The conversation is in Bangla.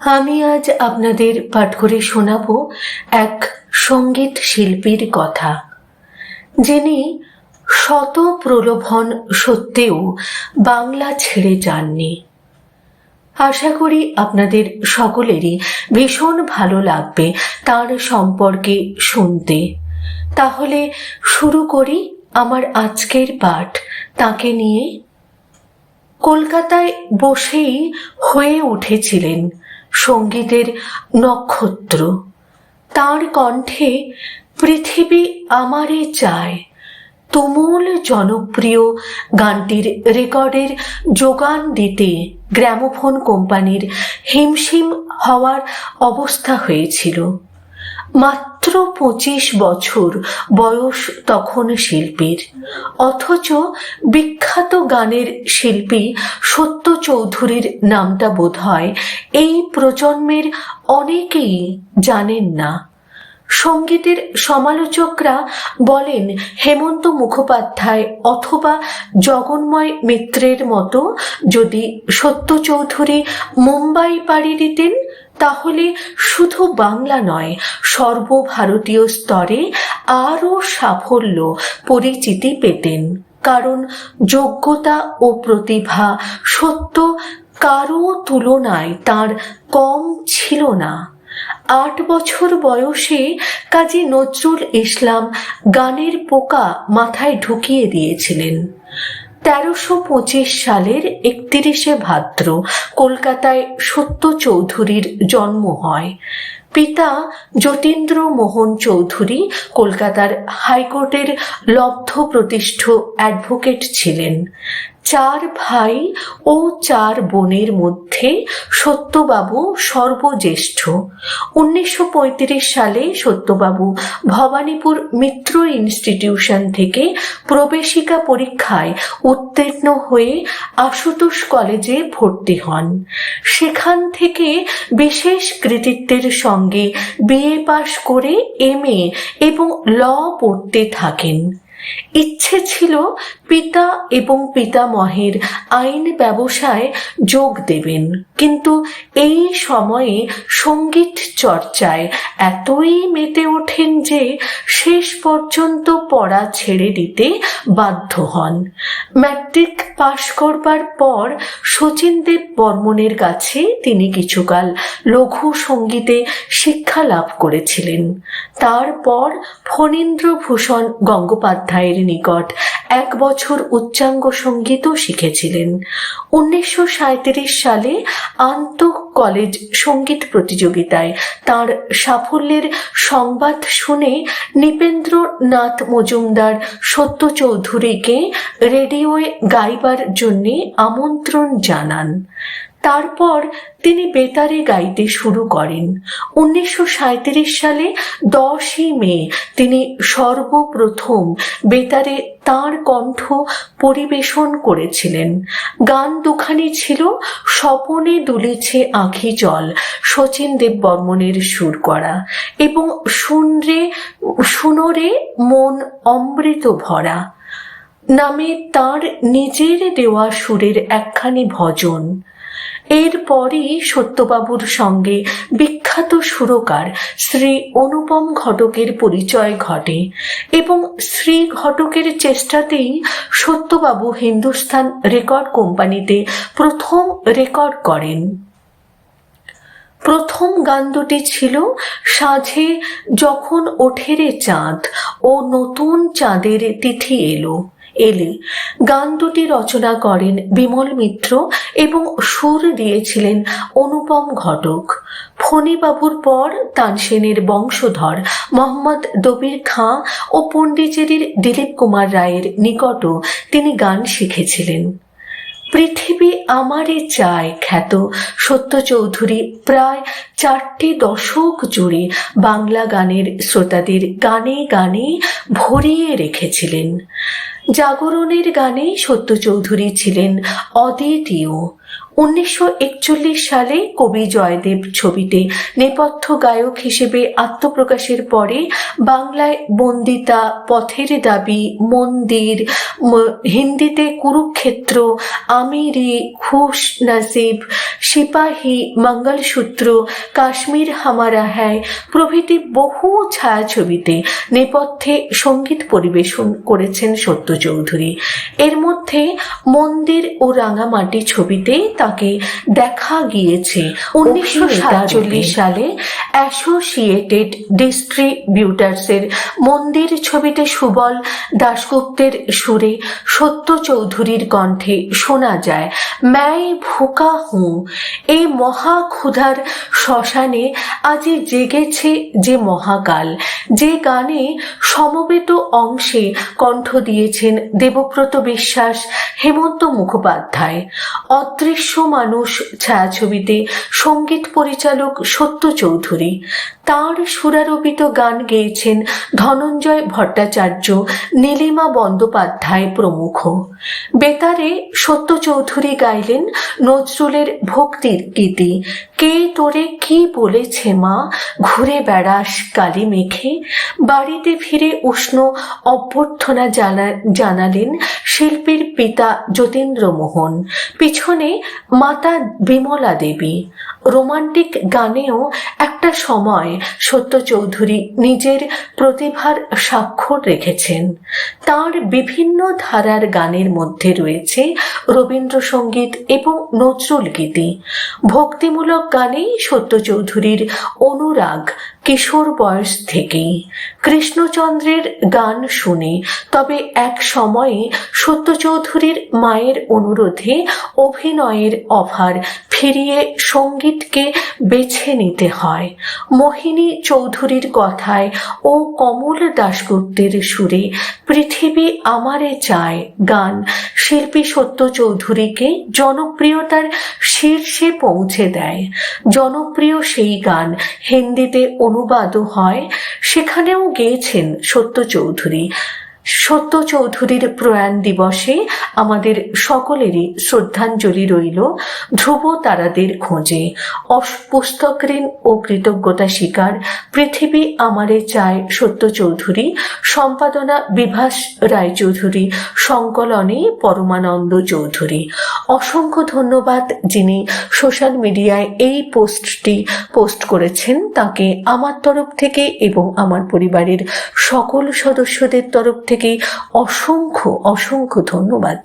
আমি আজ আপনাদের পাঠ করে শোনাব এক সংগীত শিল্পীর কথা, যিনি শত প্রলোভন সত্ত্বেও বাংলা ছেড়ে যাননি। আশা করি আপনাদের সকলেরই ভীষণ ভালো লাগবে তার সম্পর্কে শুনতে। তাহলে শুরু করি আমার আজকের পাঠ। তাকে নিয়ে কলকাতায় বসেই হয়ে উঠেছিলেন সঙ্গীতের নক্ষত্র। তার কণ্ঠে পৃথিবী আমারে চায়। তুমুল জনপ্রিয় গানটির রেকর্ডের যোগান দিতে গ্রামোফোন কোম্পানির হিমশিম হওয়ার অবস্থা হয়েছিল। মাত্র পঁচিশ বছর বয়স তখন শিল্পীর। অথচ বিখ্যাত গানের শিল্পী সত্য চৌধুরীর নামটা বোধ হয় এই প্রজন্মের অনেকেই জানেন না। সঙ্গীতের সমালোচকরা বলেন, হেমন্ত মুখোপাধ্যায় অথবা জগন্ময় মিত্রের মতো যদি সত্য চৌধুরী মুম্বাই পাড়ি দিতেন তাহলে শুধু বাংলা নয়, সর্বভারতীয় স্তরে আরও সাফল্য পরিচিতি পেতেন। কারণ যোগ্যতা ও প্রতিভা সত্য কারও তুলনায় তার কম ছিল না। আট বছর বয়সে কাজী নজরুল ইসলাম গানের পোকা মাথায় ঢুকিয়ে দিয়েছিলেন। তেরোশো পঁচিশ সালের একত্রিশে ভাদ্র কলকাতায় সত্য চৌধুরীর জন্ম হয়। পিতা যতীন্দ্র মোহন চৌধুরী কলকাতার হাইকোর্টের লব্ধ প্রতিষ্ঠ অ্যাডভোকেট ছিলেন। চার ভাই ও চার বোনের মধ্যে সত্যবাবু সর্বজ্যেষ্ঠ। উনিশশো পঁয়ত্রিশ সালে সত্যবাবু ভবানীপুর মিত্র ইনস্টিটিউশন থেকে প্রবেশিকা পরীক্ষায় উত্তীর্ণ হয়ে আশুতোষ কলেজে ভর্তি হন। সেখান থেকে বিশেষ কৃতিত্বের সঙ্গে বিএ পাশ করে এম এবং ল পড়তে থাকেন। ইচ্ছে ছিল পিতা এবং পিতামহের আইন ব্যবসায় যোগ দেবেন। কিন্তু এই সময়ে সংগীত চর্চায় এতই মেতে ওঠেন যে শেষ পর্যন্ত পড়া ছেড়ে দিতে বাধ্য হন। ম্যাট্রিক পাশ করবার পর শচীনদেব বর্মনের কাছে তিনি কিছুকাল লঘু সঙ্গীতে শিক্ষা লাভ করেছিলেন। তারপর ফণীন্দ্রভূষণ গঙ্গোপাধ্যায়ের নিকট এক বছর উচ্চাঙ্গ সঙ্গীতও শিখেছিলেন। উনিশশো সাঁইত্রিশ সালে আন্ত কলেজ সংগীত প্রতিযোগিতায় তার সাফল্যের সংবাদ শুনে নৃপেন্দ্রনাথ মজুমদার সত্য চৌধুরীকে রেডিওয়ে গাইবার জন্যে আমন্ত্রণ জানান। তারপর তিনি বেতারে গাইতে শুরু করেন। উনিশশো সাঁইত্রিশ সালে দশই মে তিনি সর্বপ্রথম বেতারে তার কণ্ঠ পরিবেশন করেছিলেন। গান দুখানি ছিল, স্বপনে দুলেছে আঁখি জল, শচীন দেব বর্মনের সুর করা এবং শুনরে শুনরে মন অমৃত ভরা। নামে তার নিজের দেওয়া সুরের একখানি ভজন। এরপরই সত্যবাবুর সঙ্গে বিখ্যাত সুরকার শ্রী অনুপম ঘটকের পরিচয় ঘটে এবং শ্রী ঘটকের চেষ্টাতেই সত্যবাবু হিন্দুস্তান রেকর্ড কোম্পানিতে প্রথম রেকর্ড করেন। প্রথম গান দুটি ছিল সাঁঝে যখন ওঠেরে চাঁদ ও নতুন চাঁদের তিথি এলো। এলে। গান দুটি রচনা করেন বিমল মিত্র এবং সুর দিয়েছিলেন অনুপম ঘটক। ফণিবাবুর পর তানসেনের বংশধর মোহাম্মদ দবির খাঁ ও পণ্ডিচেরির দিলীপ কুমার রায়ের নিকটও তিনি গান শিখেছিলেন। পৃথিবী আমারে চায় খ্যাত। সত্য চৌধুরী প্রায় চারটি দশক জুড়ে বাংলা গানের শ্রোতাদের গানে গানে ভরিয়ে রেখেছিলেন। জাগরণের গানে সত্য চৌধুরী ছিলেন অদ্বিতীয়। উনিশশো একচল্লিশ সালে কবি জয়দেব ছবিতে নেপথ্য গায়ক হিসেবে আত্মপ্রকাশের পরে বাংলায় বন্দিতা পথের দাবি, মন্দির হিন্দিতে কুরুক্ষেত্র, আমিরি খুশ নাসিব, সিপাহী, মঙ্গলসূত্র, কাশ্মীর হামারা হ্যায় প্রভৃতি বহু ছায়াছবিতে নেপথ্যে সংগীত পরিবেশন করেছেন সত্য চৌধুরী। এর মধ্যে মন্দির ও রাঙামাটি ছবিতে তাকে দেখা গিয়েছে উনিশশো সাতচল্লিশ সালে অ্যাসোসিয়েটেড ডিস্ট্রিবিউটার্সের মন্দির ছবিতে সুবল দাশগুপ্তের সুরে সত্য চৌধুরীর কণ্ঠে শোনা যায় ম্যায় ভোকা হুঁ এই মহা ক্ষুধার শ্মশানে আজি জেগেছে যে মহাকাল। যে গানে সমবেত অংশে কণ্ঠ দিয়েছেন দেবব্রত বিশ্বাস হেমন্ত মুখোপাধ্যায়। অদৃশ্য মানুষ ছায়াছবিতে সংগীত পরিচালক সত্য চৌধুরী। তাঁর সুরারোপিত গান গেয়েছেন ধনঞ্জয় ভট্টাচার্য, নীলিমা বন্দ্যোপাধ্যায় প্রমুখ। বেতারে সত্য চৌধুরী গাইলেন নজরুলের ভক্তির গীতি কে তোরে কি বলেছে মা? ঘুরে বেড়াস কালি মেখে বাড়িতে ফিরে উষ্ণ অভ্যর্থনা জানা, জানালেন শিল্পীর পিতা যতীন্দ্র মোহন পিছনে মাতা বিমলা দেবী। রোমান্টিক গানেও একটা সময় সত্য চৌধুরী নিজের প্রতিভার স্বাক্ষর রেখেছেন। তার বিভিন্ন ধারার গানের মধ্যে রয়েছে রবীন্দ্রসঙ্গীত এবং নজরুল গীতি। ভক্তিমূলক গানেই সত্য চৌধুরীর অনুরাগ কিশোর বয়স থেকেই। কৃষ্ণচন্দ্রের গান শুনে, তবে এক সময়ে সত্য চৌধুরীর মায়ের অনুরোধে অভিনয়ের অভার ফিরিয়ে সঙ্গীতকে বেছে নিতে হয়। মোহিনী চৌধুরীর কথায় ও কমল দাশগুপ্তের সুরে, পৃথিবী আমারে চায় গান শিল্পী সত্য চৌধুরীকে জনপ্রিয়তার শীর্ষে পৌঁছে দেয়। জনপ্রিয় সেই গান হিন্দিতে অনুবাদও হয়। সেখানেও গেয়েছেন সত্য চৌধুরী। সত্য চৌধুরীর প্রয়াণ দিবসে আমাদের সকলেরই শ্রদ্ধাঞ্জলি রইল ধ্রুব তারাদের খোঁজে। পুস্তক ঋণ ও কৃতজ্ঞতা স্বীকার পৃথিবী আমারে চায় সত্য চৌধুরী। সম্পাদনা বিভাস রায়চৌধুরী। সংকলনে পরমানন্দ চৌধুরী। অসংখ্য ধন্যবাদ যিনি সোশ্যাল মিডিয়ায় এই পোস্টটি পোস্ট করেছেন তাকে আমার তরফ থেকে এবং আমার পরিবারের সকল সদস্যদের তরফ থেকে অসংখ্য অসংখ্য ধন্যবাদ।